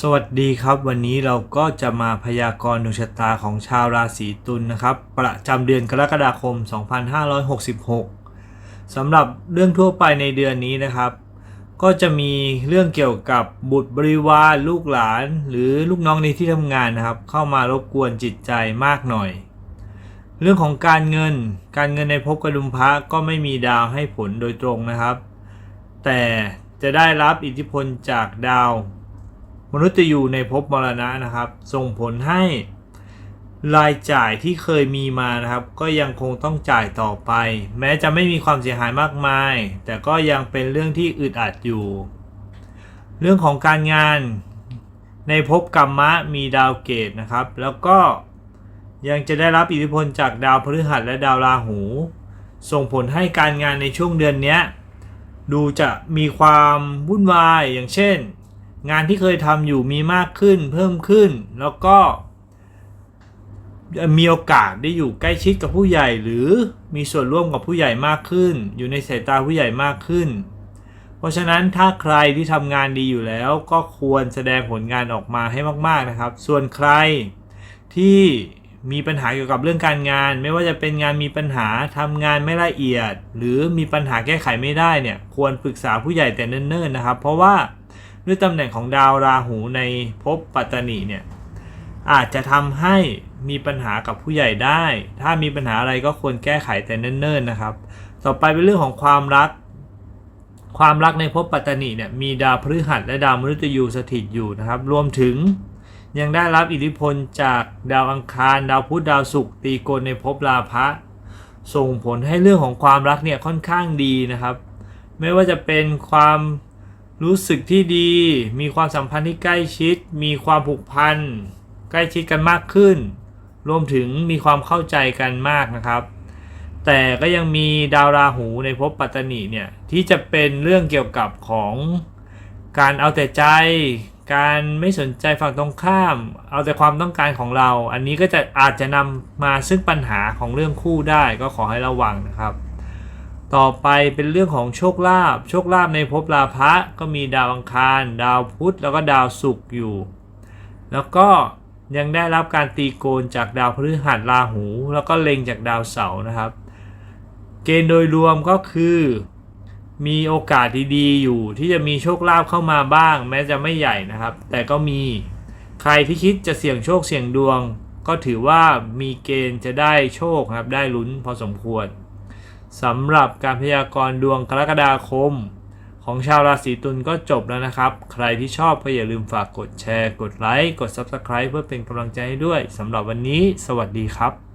สวัสดีครับ วันนี้เราก็จะมาพยากรณ์ดวงชะตาของชาวราศีตุลนะครับ ประจำเดือนกรกฎาคม 2566สำหรับเรื่องทั่วไปในเดือนนี้นะครับ ก็จะมีเรื่องเกี่ยวกับบุตรบริวารลูกหลาน หรือลูกน้องในที่ทำงานนะครับ เข้ามารบกวนจิตใจมากหน่อย เรื่องของการเงิน การเงินในภพกระดุมพระก็ไม่มีดาวให้ผลโดยตรงนะครับ แต่จะได้รับอิทธิพลจากดาว มนุษย์จะอยู่ในภพมรณะนะครับ ส่งผลให้รายจ่ายที่เคยมีมานะครับ ก็ยังคงต้องจ่ายต่อไป แม้จะไม่มีความเสียหายมากมาย แต่ก็ยังเป็นเรื่องที่อึดอัดอยู่ เรื่องของการงานในภพกรรมะมีดาวเกตนะครับ แล้วก็ยังจะได้รับอิทธิพลจากดาวพฤหัสและดาวราหู ส่งผลให้การงานในช่วงเดือนนี้ดูจะมีความวุ่นวายอย่างเช่น งานที่เคยทำอยู่มีมากขึ้นเพิ่มขึ้น แล้วก็มีโอกาสได้อยู่ใกล้ชิดกับผู้ใหญ่หรือมีส่วนร่วมกับผู้ใหญ่มากขึ้น อยู่ในสายตาผู้ใหญ่มากขึ้น เพราะฉะนั้นถ้าใครที่ทำงานดีอยู่แล้วก็ควรแสดงผลงานออกมาให้มาก ๆนะครับ ส่วนใครที่มีปัญหาเกี่ยวกับเรื่องการงาน ไม่ว่าจะเป็นงานมีปัญหาทำงานไม่ละเอียด หรือมีปัญหาแก้ไขไม่ได้เนี่ยควรปรึกษาผู้ใหญ่แต่เนิ่นๆนะครับ เพราะว่า ด้วยตำแหน่งของดาวราหูในภพปัตตนีเนี่ยอาจจะทำให้มีปัญหากับผู้ใหญ่ได้ ถ้ามีปัญหาอะไรก็ควรแก้ไขแต่เนิ่นๆนะครับ ต่อไปเป็นเรื่องของความรัก ความรักในภพปัตตนีเนี่ยมีดาวพฤหัสและดาวมฤตยูสถิตอยู่นะครับ รวมถึงยังได้รับอิทธิพลจากดาวอังคาร ดาวพุธดาวศุกร์ตีโกนในภพราพะส่งผลให้เรื่องของความรักเนี่ยค่อนข้างดีนะครับ ไม่ว่าจะเป็นความ รู้สึกที่ดี มีความสัมพันธ์ที่ใกล้ชิด มีความผูกพัน ใกล้ชิดกันมากขึ้น รวมถึงมีความเข้าใจกันมากนะครับ แต่ก็ยังมีดาวราหูในภพปัตตนีเนี่ยที่จะเป็นเรื่องเกี่ยวกับของการเอาแต่ใจ การไม่สนใจฝั่งตรงข้าม เอาแต่ความต้องการของเรา อันนี้ก็จะอาจจะนำมาซึ่งปัญหาของเรื่องคู่ได้ก็ขอให้ระวังนะครับ ต่อไปเป็นเรื่องของโชคลาภโชคลาภในภพราพะก็มีดาวอังคาร ดาวพุธแล้วก็ดาวศุกร์อยู่ แล้วก็ยังได้รับการตีโกนจากดาวพฤหัสราหู แล้วก็เล็งจากดาวเสาร์นะครับ เกณฑ์โดยรวมก็คือ มีโอกาสดีๆอยู่ ที่จะมีโชคลาภเข้ามาบ้าง แม้จะไม่ใหญ่นะครับ แต่ก็มีใครที่คิดจะเสี่ยงโชคเสี่ยงดวง ก็ถือว่ามีเกณฑ์จะได้โชคครับได้ลุ้นพอสมควร สำหรับการพยากรณ์ดวงกรกฎาคม ของชาวราศีตุลก็จบแล้วนะครับ ใครที่ชอบก็อย่าลืมฝากกดแชร์ กดไลค์ กด Subscribe เพื่อเป็นกำลังใจให้ด้วยสำหรับวันนี้ สวัสดีครับ